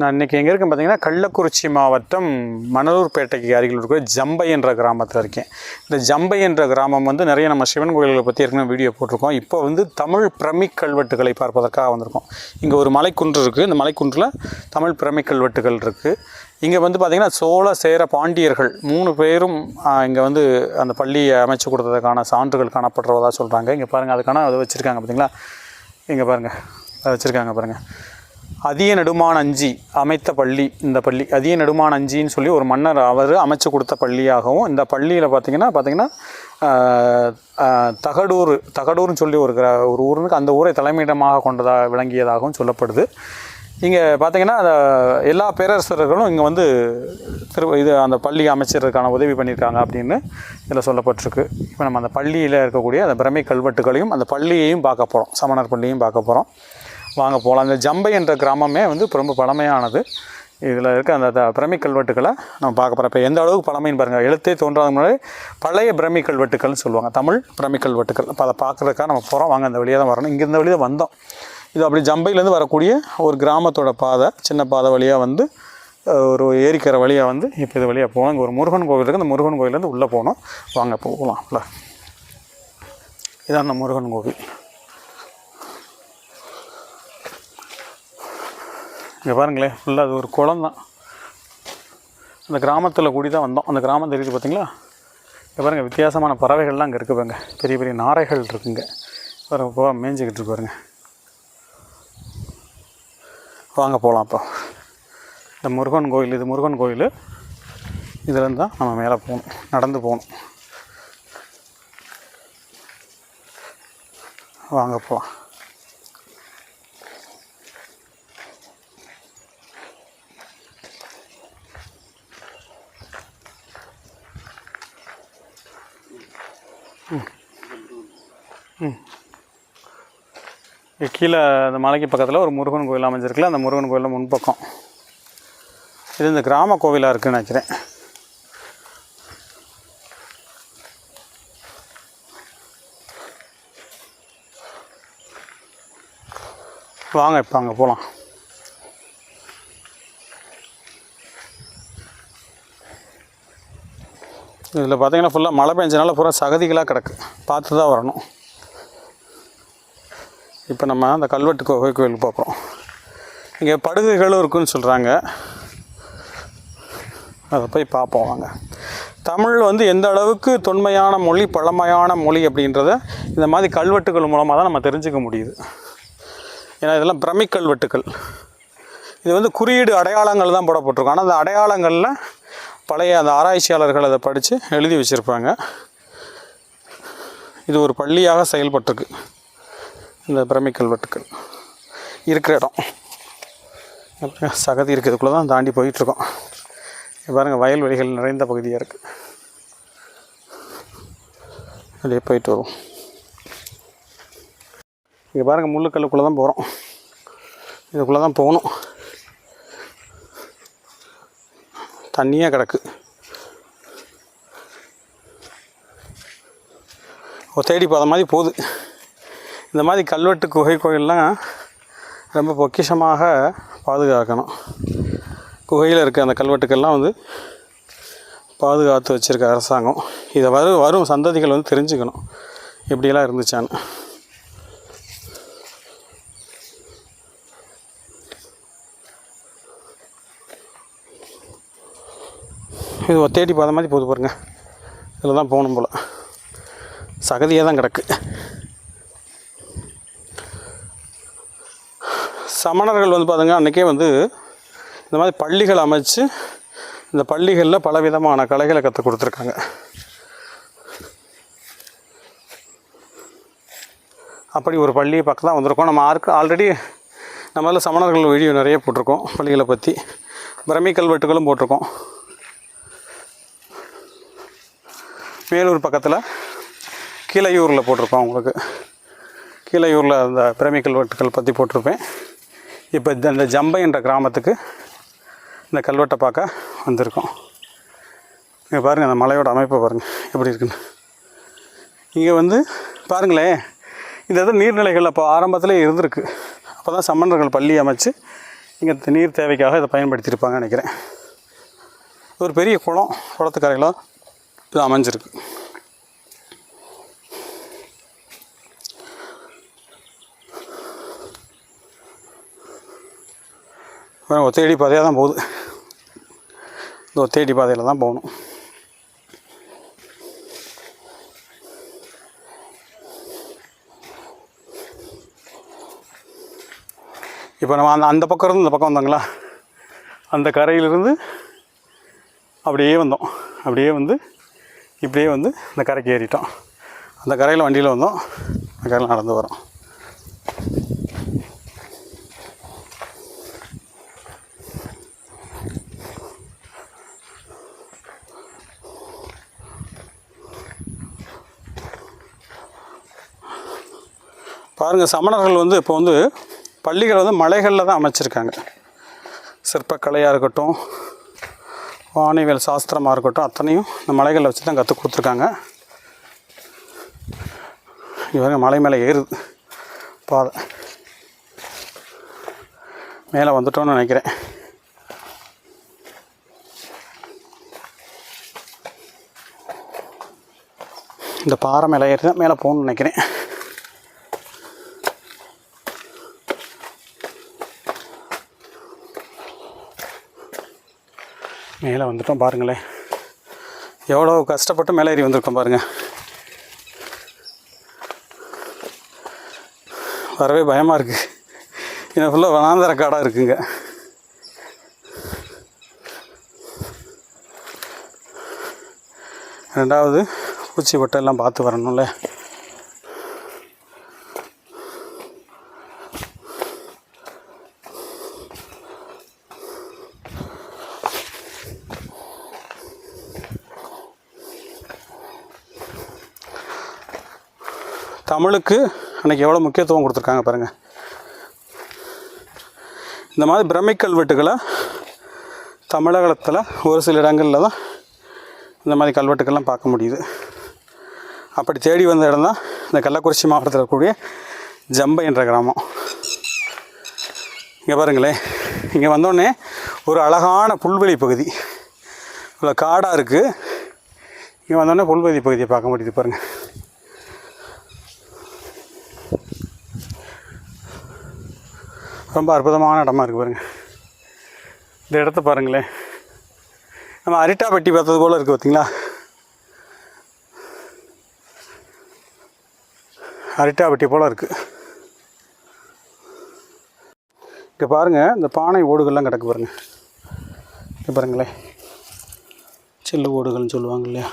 நான் இன்றைக்கி எங்கே இருக்கேன் பார்த்தீங்கன்னா கள்ளக்குறிச்சி மாவட்டம் மணலூர்பேட்டைக்கு அருகில் இருக்கிற ஜம்பை என்ற கிராமத்தில் இருக்கேன். இந்த ஜம்பை என்ற கிராமம் வந்து நிறைய நம்ம சிவன் கோயில்களை பற்றி ஏற்கனவே வீடியோ போட்டிருக்கோம். இப்போ வந்து தமிழ் பிரமிக் கல்வெட்டுகளை பார்ப்பதற்காக வந்திருக்கோம். இங்கே ஒரு மலைக்குன்று இருக்குது இந்த மலைக்குன்றில் தமிழ் பிரமிக் கல்வெட்டுகள் இருக்குது இங்கே வந்து பார்த்திங்கன்னா சோழ சேர பாண்டியர்கள் மூணு பேரும் இங்கே வந்து அந்த பள்ளியை அமைச்சு கொடுத்ததுக்கான சான்றுகள் காணப்படுறதா சொல்கிறாங்க இங்கே பாருங்கள் அதுக்கான அதை வச்சுருக்காங்க பார்த்தீங்களா இங்கே பாருங்கள் அதை வச்சுருக்காங்க பாருங்கள் அதிய நெடுமான அஞ்சி அமைத்த பள்ளி இந்த பள்ளி. அதிய நெடுமான அஞ்சின்னு சொல்லி ஒரு மன்னர் அவர் அமைச்சு கொடுத்த பள்ளியாகவும் இந்த பள்ளியில் பார்த்தீங்கன்னா பார்த்திங்கன்னா தகடூர் தகடூர்னு சொல்லி ஒரு ஒரு ஊருக்கு அந்த ஊரை தலைமையிடமாக கொண்டதாக விளங்கியதாகவும் சொல்லப்படுது. இங்கே பார்த்தீங்கன்னா எல்லா பேரரசர்களும் இங்கே வந்து திரு இது அந்த பள்ளி அமைச்சருக்கான உதவி பண்ணியிருக்காங்க அப்படின்னு இதில் சொல்லப்பட்டிருக்கு. இப்போ நம்ம அந்த பள்ளியில் இருக்கக்கூடிய அந்த பிரமை கல்வெட்டுகளையும் அந்த பள்ளியையும் பார்க்க போகிறோம் சமணர் பள்ளியையும் பார்க்க போகிறோம் வாங்க போகலாம். அந்த ஜம்பை என்ற கிராமமே வந்து ரொம்ப பழமையானது. இதில் இருக்க அந்த த- பிரமி கல்வெட்டுக்களை நம்ம பார்க்க போகிறோம் இப்போ எந்த அளவுக்கு பழமைன்னு பாருங்கள் எழுத்தே தோன்றாத முன்னாடி பழைய பிரமி கல்வெட்டுக்கள்னு சொல்லுவாங்க. தமிழ் பிரமி கல்வெட்டுக்கள் இப்போ அதை பார்க்குறதுக்காக நம்ம போகிறோம் வாங்க அந்த வழியாக தான் வரணும். இங்கே இந்த வழியாக வந்தோம். இது அப்படி ஜம்பையிலேருந்து வரக்கூடிய ஒரு கிராமத்தோட பாதை சின்ன பாதை வழியாக வந்து ஒரு ஏரிக்கிற வழியாக வந்து இப்போ இது வழியாக போகணும். இங்கே ஒரு முருகன் கோவில் இருக்குது அந்த முருகன் கோயிலேருந்து உள்ளே போகணும். வாங்க போகலாம். இதான் அந்த முருகன் கோவில். இங்கே பாருங்களேன் ஃபுல்லாக அது ஒரு குளம் தான் அந்த கிராமத்தில் கூடி தான் வந்தோம். அந்த கிராமம் தெரியுது பார்த்தீங்களா இங்கே பாருங்கள் வித்தியாசமான பறவைகள்லாம் அங்கே இருக்குது பாருங்க. பெரிய பெரிய நாரைகள் இருக்குங்க பாருங்கள் போக மேய்ஞ்சிக்கிட்டு இருக்கு வாங்க போகலாம் அப்போ. இந்த முருகன் கோயில் இது முருகன் கோயில். இதுலேருந்து தான் நம்ம மேலே போகணும். நடந்து போகணும். வாங்க போகலாம் கீழே அந்த மலைக்கு பக்கத்தில் ஒரு முருகன் கோயில் அமைஞ்சிருக்குல்ல அந்த முருகன் கோயிலில் முன்பக்கம் இது இந்த கிராம கோவிலாக இருக்குன்னு நினைக்கிறேன். வாங்க இப்போ அங்கே போகலாம் இதில் பார்த்தீங்கன்னா ஃபுல்லாக மழை பெஞ்சனால பூரா சகதிகளாக கிடக்கு. பார்த்து தான் வரணும். இப்போ நம்ம அந்த கல்வெட்டு கோவை கோயிலுக்கு பார்க்குறோம் இங்கே படுகைகளும் இருக்குன்னு சொல்கிறாங்க அதை போய் பார்ப்போம் வாங்க. தமிழ் வந்து எந்த அளவுக்கு தொன்மையான மொழி பழமையான மொழி அப்படின்றத இந்த மாதிரி கல்வெட்டுகள் மூலமாக தான் நம்ம தெரிஞ்சுக்க முடியுது. ஏன்னா இதெல்லாம் பிரமிக் கல்வெட்டுக்கள் இது வந்து குறியீடு அடையாளங்கள் தான் போடப்பட்டிருக்கும். ஆனால் அந்த அடையாளங்களில் பழைய அந்த ஆராய்ச்சியாளர்கள் அதை படித்து எழுதி வச்சுருப்பாங்க. இது ஒரு பள்ளியாக செயல்பட்டிருக்கு. இந்த பிரமிக் கல்வெட்டுக்கள் இருக்கிற இடம். அப்புறம் சகதி இருக்கிறதுக்குள்ளே தான் தாண்டி போயிட்டுருக்கோம். பாருங்கள் வயல்வெளிகள் நிறைந்த பகுதியாக இருக்குது அப்படியே போயிட்டு வருவோம். இங்கே பாருங்கள் முள்ளுக்கல்லுக்குள்ளே தான் போகிறோம் இதுக்குள்ளே தான் போகணும். தண்ணியாக கிடக்கு. ஒரு தேடி பாத மாதிரி போகுது. இந்த மாதிரி கல்வெட்டு குகை கோயிலெலாம் ரொம்ப பொக்கிஷமாக பாதுகாக்கணும். குகையில் இருக்க அந்த கல்வெட்டுக்கள்லாம் வந்து பாதுகாத்து வச்சுருக்க அரசாங்கம். இதை வரும் வரும் சந்ததிகள் வந்து தெரிஞ்சுக்கணும். இப்படியெல்லாம் இருந்துச்சான்னு. இது ஒரு தேடி பாத மாதிரி போகுது பாருங்க. இதில் தான் போகணும் போல். சகதியாக தான் கிடக்கு. சமணர்கள் வந்து பாருங்க அன்றைக்கே வந்து இந்த மாதிரி பள்ளிகள் அமைச்சு இந்த பள்ளிகளில் பலவிதமான கலைகளை கற்றுக் கொடுத்துருக்காங்க. அப்படி ஒரு பள்ளியை பக்கம் தான் வந்திருக்கோம். நம்ம ஆருக்கு ஆல்ரெடி நம்மளால் சமணர்கள் வீடியோ நிறைய போட்டிருக்கோம் பள்ளிகளை பற்றி பிரமி கல்வெட்டுகளும் போட்டிருக்கோம். மேலூர் பக்கத்தில் கீழையூரில் போட்டிருப்போம் உங்களுக்கு. கீழையூரில் அந்த பிரமி கல்வெட்டுகள் பற்றி போட்டிருப்பேன். இப்போ இந்த இந்த ஜம்பை என்ற கிராமத்துக்கு இந்த கல்வெட்டை பார்க்க வந்திருக்கோம். இங்கே பாருங்கள் அந்த மலையோட அமைப்பை பாருங்கள் எப்படி இருக்குன்னு. இங்கே வந்து பாருங்களேன் இந்த இது நீர்நிலைகள் அப்போ ஆரம்பத்தில் இருந்திருக்கு. அப்போ தான் சமணர்கள் பள்ளி அமைச்சு இங்கே நீர் தேவைக்காக இதை பயன்படுத்தியிருப்பாங்கன்னு நினைக்கிறேன். ஒரு பெரிய குளம் குளத்துக்கரையில் இது அமைஞ்சிருக்கு. அப்புறம் ஒத்தையடி பாதையாக தான் போகுது. இந்த ஒத்தையடி பாதையில் தான் போகணும். இப்போ நம்ம அந்த அந்த பக்கம் இருந்து இந்த பக்கம் வந்தோங்களா? அந்த கரையிலிருந்து அப்படியே வந்தோம். அப்படியே வந்து இப்படியே வந்து இந்த கரைக்கு ஏறிட்டோம். அந்த கரையில் வண்டியில் வந்தோம். அந்த கரையில் நடந்து வரோம். பாருங்கள் சமணர்கள் வந்து இப்போ வந்து பள்ளிகள் வந்து மலைகளில் தான் அமைச்சிருக்காங்க. சிற்பக்கலையாக இருக்கட்டும் வானியல் சாஸ்திரமாக இருக்கட்டும் அத்தனையும் இந்த மலைகளில் வச்சு தான் கற்றுக் கொடுத்துருக்காங்க இவங்க மலை மேலே ஏறுது பாதை. மேலே வந்துட்டோம்னு நினைக்கிறேன். இந்த பாறை மேலே ஏறி தான் மேலே போகணும்னு நினைக்கிறேன். மேலே வந்துட்டோம் பாருங்களேன் எவ்வளோ கஷ்டப்பட்டு மேலே ஏறி வந்திருக்கோம் பாருங்கள் வரவே பயமாக இருக்குது இன்னும் ஃபுல்லாக வனாந்தர காடாக இருக்குங்க. ரெண்டாவது பூச்சி வட்டெல்லாம் பார்த்து வரணும்ல. தமிழுக்கு அன்றைக்கி எவ்வளோ முக்கியத்துவம் கொடுத்துருக்காங்க பாருங்கள் இந்த மாதிரி பிரமிக் கல்வெட்டுகளை தமிழகத்தில் ஒரு சில இடங்களில் தான் இந்த மாதிரி கல்வெட்டுக்கள்லாம் பார்க்க முடியுது. அப்படி தேடி வந்த இடம் தான் இந்த கள்ளக்குறிச்சி மாவட்டத்தில் இருக்கக்கூடிய ஜம்பை என்ற கிராமம். இங்கே பாருங்களேன். இங்கே வந்தோடனே ஒரு அழகான புல்வெளி பகுதி. இவ்வளோ காடாக இருக்குது இங்கே வந்தோடனே புல்வெளி பகுதியை பார்க்க முடியுது பாருங்கள் ரொம்ப அற்புதமான இடமா இருக்குது பாருங்கள் இந்த இடத்த பாருங்களேன். நம்ம அரிட்டாப்பட்டி பார்த்தது போல் இருக்குது பார்த்திங்களா அரிட்டாப்பட்டி போல் இருக்குது இங்கே பாருங்கள் இந்த பானை ஓடுகள்லாம் கிடக்கு பாருங்கள் இங்கே பாருங்களேன். சில்லு ஓடுகள்னு சொல்லுவாங்க இல்லையா?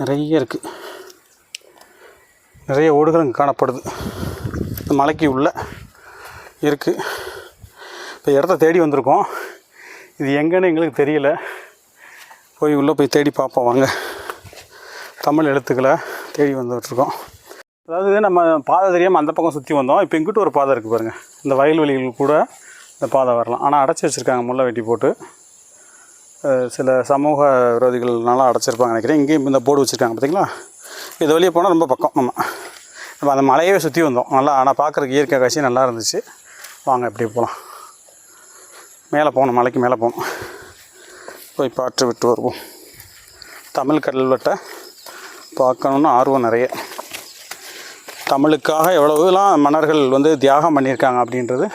நிறைய இருக்குது நிறைய ஓடுகள் இங்கே காணப்படுது. இந்த மலைக்கு உள்ளே இருக்குது இப்போ இடத்த தேடி வந்திருக்கோம். இது எங்கன்னு எங்களுக்கு தெரியல. போய் உள்ளே போய் தேடி பார்ப்போம் வாங்க. தமிழ் எழுத்துக்களை தேடி வந்துட்டுருக்கோம் அதாவது நம்ம பாதை தெரியாமல் அந்த பக்கம் சுற்றி வந்தோம். இப்போ இங்கிட்டு ஒரு பாதை இருக்குது பாருங்கள் இந்த வயல்வெளிகள் கூட இந்த பாதை வரலாம். ஆனால் அடைச்சி வச்சுருக்காங்க முல்லை வெட்டி போட்டு. சில சமூக விரோதிகள்னால அடைச்சிருப்பாங்க நினைக்கிறேன். இங்கேயும் இந்த போர்டு வச்சுருக்காங்க பார்த்தீங்களா இது வழியே போனால் ரொம்ப பக்கம். நம்ம நம்ம அந்த மலையவே சுற்றி வந்தோம். நல்லா ஆனால் பார்க்குறக்கு இயற்கை காட்சி நல்லா இருந்துச்சு. வாங்க இப்படி போகலாம் மேலே போகணும் மலைக்கு மேலே போகணும். போய் பாட்டு விட்டு வருவோம். தமிழ் கல்வெட்டை பார்க்கணுன்னு ஆர்வம் நிறைய. தமிழுக்காக எவ்வளவுலாம் மன்னர்கள் வந்து தியாகம் பண்ணியிருக்காங்க அப்படின்றது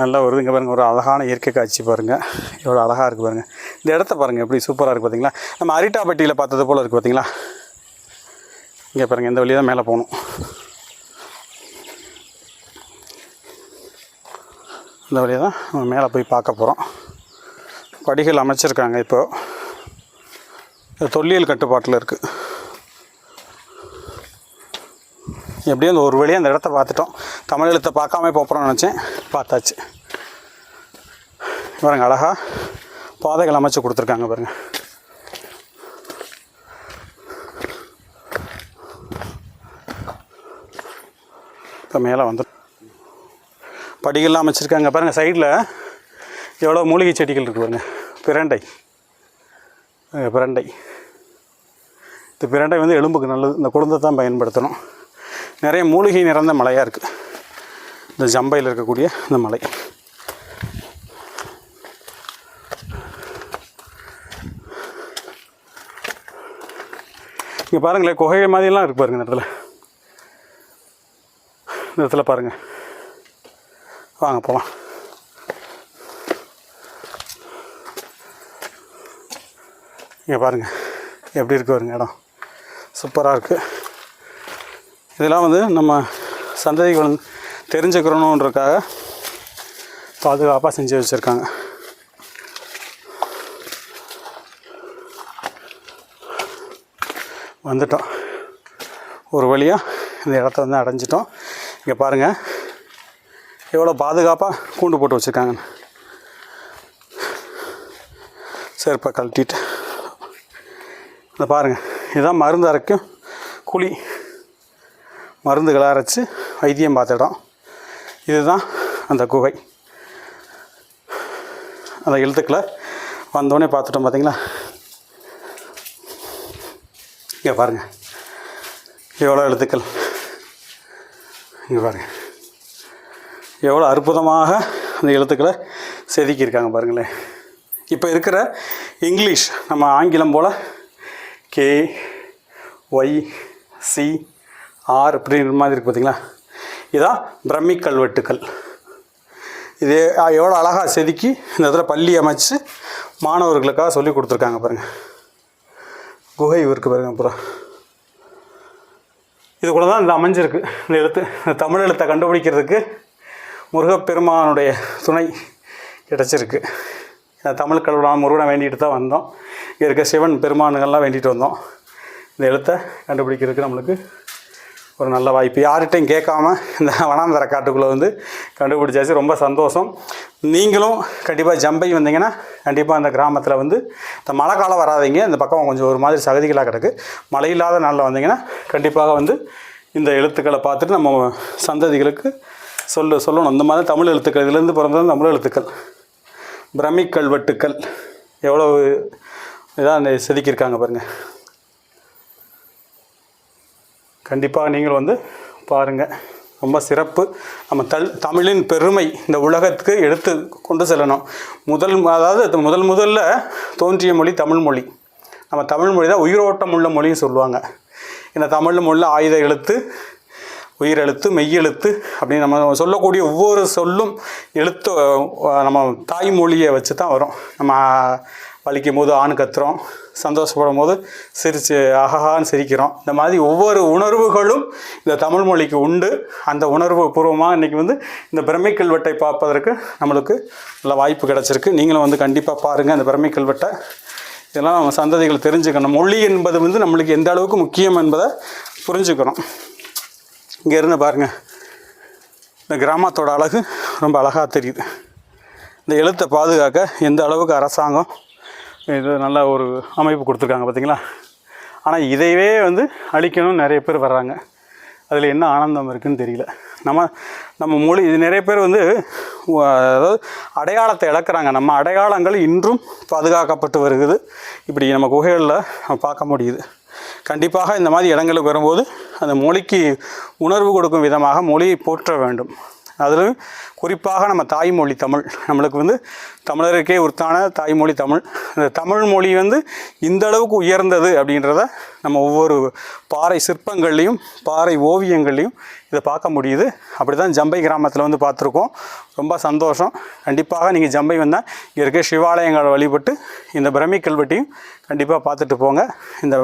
நல்லா வருது இங்கே பாருங்கள் ஒரு அழகான இயற்கை காட்சி பாருங்கள் எவ்வளோ அழகாக இருக்குது பாருங்கள் இந்த இடத்த பாருங்கள் எப்படி சூப்பராக இருக்குது பார்த்தீங்களா நம்ம அரிட்டாப்பட்டியில் பார்த்தது போல் இருக்குது பார்த்தீங்களா இங்கே பாருங்கள் இந்த வழியாக மேலே போகணும். இந்த வழியாக தான் நம்ம மேலே போய் பார்க்க போகிறோம். படிகள் அமைச்சிருக்காங்க இப்போது தொல்லியல் கட்டுப்பாட்டில் இருக்குது எப்படியும் அந்த ஒரு வழியாக அந்த இடத்த பார்த்துட்டோம். தமிழ் எழுத்தை பார்க்காம போகிறோம்னு நினச்சேன். பார்த்தாச்சு. பாருங்க அழகாக பாதைகள் அமைச்சு கொடுத்துருக்காங்க பாருங்க. இப்போ மேலே வந்துடும் படிகள்லாம் அமைச்சிருக்காங்க. பாருங்கள் சைடில் எவ்வளோ மூலிகை செடிகள் இருக்குது பாருங்கள் பிரண்டை. பிரண்டை. இந்த பிரண்டை வந்து எலும்புக்கு நல்லது. இந்த குழந்தை தான் பயன்படுத்தணும். நிறைய மூலிகை நிறந்த மலையாக இருக்குது இந்த ஜம்பையில் இருக்கக்கூடிய இந்த மலை. இங்கே பாருங்களேன் குகை மாதிரிலாம் இருக்குது பாருங்கள் இந்த இடத்துல. இந்த இடத்துல பாருங்கள் வாங்க போகலாம் இங்கே பாருங்கள் எப்படி இருக்குது வருங்க இடம். சூப்பராக இருக்குது இதெல்லாம் வந்து நம்ம சந்ததிகள் வந்து தெரிஞ்சுக்கிறணுன்றக்காக பாதுகாப்பாக செஞ்சு வச்சுருக்காங்க. வந்துட்டோம். ஒரு வழியாக இந்த இடத்த வந்து அடைஞ்சிட்டோம். இங்கே பாருங்கள் எவ்வளோ பாதுகாப்பாக கூண்டு போட்டு வச்சுருக்காங்க செருப்பை கழட்டிட்டு. இதை பாருங்கள் இதுதான் மருந்து அரைக்கும் குழி. மருந்துகளை அரைச்சி வைத்தியம் பார்த்த இடம். இதுதான் அந்த குகை. அந்த எழுத்துக்களை வந்தோடனே பார்த்துட்டோம் பார்த்தீங்களா? இங்கே பாருங்கள் எவ்வளோ எழுத்துக்கள் இங்கே பாருங்கள் எவ்வளோ அற்புதமாக அந்த எழுத்துக்களை செதுக்கியிருக்காங்க பாருங்களேன். இப்போ இருக்கிற இங்கிலீஷ் நம்ம ஆங்கிலம் போல் கே ஒய் சி ஆர் அப்படின்ற மாதிரி இருக்குது பார்த்தீங்களா இதான் பிரம்மி கல்வெட்டுக்கள். இது எவ்வளோ அழகாக செதுக்கி இந்த இடத்துல பள்ளி அமைச்சு மாணவர்களுக்காக சொல்லி கொடுத்துருக்காங்க பாருங்கள் குகை இருக்குது பாருங்க அப்புறம் இது கூட தான் இந்த அமைஞ்சிருக்கு. இந்த எழுத்து இந்த தமிழ் எழுத்தை கண்டுபிடிக்கிறதுக்கு முருகப்பெருமானுடைய துணை கிடச்சிருக்கு. தமிழ் கடவுளான முருகனை வேண்டிட்டு தான் வந்தோம். இங்கே இருக்க சிவன் பெருமானுங்கள்லாம் வேண்டிட்டு வந்தோம். இந்த எழுத்தை கண்டுபிடிக்கிறதுக்கு நம்மளுக்கு ஒரு நல்ல வாய்ப்பு. யார்கிட்டையும் கேட்காம இந்த வனாந்தர காட்டுக்குள்ளே வந்து கண்டுபிடிச்சாச்சு. ரொம்ப சந்தோஷம். நீங்களும் கண்டிப்பாக ஜம்பை வந்தீங்கன்னா கண்டிப்பாக அந்த கிராமத்தில் வந்து இந்த மழை காலம் வராதீங்க. இந்த பக்கம் கொஞ்சம் ஒரு மாதிரி சகதிகளாக கிடக்கு. மழை இல்லாத நாளில் வந்தீங்கன்னா கண்டிப்பாக வந்து இந்த எழுத்துக்களை பார்த்துட்டு நம்ம சந்ததிகளுக்கு சொல்ல சொல்லணும். இந்த மாதிரி தமிழ் எழுத்துக்கள். இதுலேருந்து பிறந்தது தமிழ் எழுத்துக்கள். பிரமி கல்வெட்டுக்கள் எவ்வளோ இதாக செதுக்கியிருக்காங்க பாருங்கள் கண்டிப்பாக நீங்களும் வந்து பாருங்கள் ரொம்ப சிறப்பு. நம்ம தல் தமிழின் பெருமை இந்த உலகத்துக்கு எடுத்து கொண்டு செல்லணும். முதல் அதாவது முதல் முதல்ல தோன்றிய மொழி தமிழ் மொழி. நம்ம தமிழ் மொழி தான் உயிரோட்டம் உள்ள மொழின்னு சொல்லுவாங்க. இந்த தமிழ் மொழியில் ஆயுத எழுத்து உயிரெழுத்து மெய்யெழுத்து அப்படின்னு நம்ம சொல்லக்கூடிய ஒவ்வொரு சொல்லும் எழுத்து நம்ம தாய்மொழியை வச்சு தான் வரும். நம்ம வலிக்கும் போது ஆண் கத்துறோம் சந்தோஷப்படும் போது சிரித்து அகஹான்னு சிரிக்கிறோம். இந்த மாதிரி ஒவ்வொரு உணர்வுகளும் இந்த தமிழ் மொழிக்கு உண்டு. அந்த உணர்வு பூர்வமாக இன்றைக்கி வந்து இந்த பிரமை கல்வெட்டை பார்ப்பதற்கு நம்மளுக்கு நல்ல வாய்ப்பு கிடச்சிருக்கு. நீங்களும் வந்து கண்டிப்பாக பாருங்கள் அந்த பிரமை கல்வெட்டை இதெல்லாம் நம்ம சந்ததிகள் தெரிஞ்சுக்கணும். மொழி என்பது வந்து நம்மளுக்கு எந்த அளவுக்கு முக்கியம் என்பதை புரிஞ்சுக்கணும். இங்கே இருந்து பாருங்கள் இந்த கிராமத்தோட அழகு ரொம்ப அழகாக தெரியுது. இந்த எழுத்தை பாதுகாக்க எந்த அளவுக்கு அரசாங்கம் இது நல்ல ஒரு அமைப்பு கொடுத்துருக்காங்க பார்த்தீங்களா ஆனால் இதையவே வந்து அழிக்கணும்னு நிறைய பேர் வர்றாங்க. அதில் என்ன ஆனந்தம் இருக்குன்னு தெரியல. நம்ம நம்ம மொழி இது நிறைய பேர் வந்து அதாவது அடையாளத்தை இழக்கிறாங்க. நம்ம அடையாளங்கள் இன்றும் பாதுகாக்கப்பட்டு வருகிறது இப்படி நம்ம குகைகளில் நம்ம பார்க்க முடியுது. கண்டிப்பாக இந்த மாதிரி இடங்களுக்கு வரும்போது அந்த மொழிக்கு உணர்வு கொடுக்கும் விதமாக மொழியை போற்ற வேண்டும். அதிலும் குறிப்பாக நம்ம தாய்மொழி தமிழ். நம்மளுக்கு வந்து தமிழருக்கே உருத்தான தாய்மொழி தமிழ். இந்த தமிழ் மொழி வந்து இந்த அளவுக்கு உயர்ந்தது அப்படின்றத நம்ம ஒவ்வொரு பாறை சிற்பங்கள்லேயும் பாறை ஓவியங்கள்லையும் இதை பார்க்க முடியுது. அப்படி தான் ஜம்பை கிராமத்தில் வந்து பார்த்துருக்கோம். ரொம்ப சந்தோஷம். கண்டிப்பாக நீங்கள் ஜம்பை வந்தால் இங்கே இருக்க சிவாலயங்களை வழிபட்டு இந்த பிரமி கல்வெட்டையும் கண்டிப்பாக பார்த்துட்டு போங்க. இந்த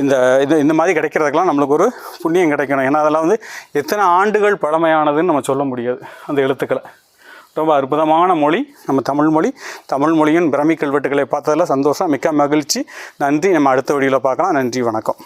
இந்த இது இந்த மாதிரி கிடைக்கிறதுக்கெலாம் நம்மளுக்கு ஒரு புண்ணியம் கிடைக்கணும். ஏன்னா அதெல்லாம் வந்து எத்தனை ஆண்டுகள் பழமையானதுன்னு நம்ம சொல்ல முடியாது. அந்த எழுத்துக்களை ரொம்ப அற்புதமான மொழி நம்ம தமிழ் மொழி. தமிழ் மொழியின் பிரமி கல்வெட்டுகளை பார்த்ததில் சந்தோஷம் மிக்க மகிழ்ச்சி. நன்றி. நம்ம அடுத்த வீடியோவில் பார்க்கலாம். நன்றி. வணக்கம்.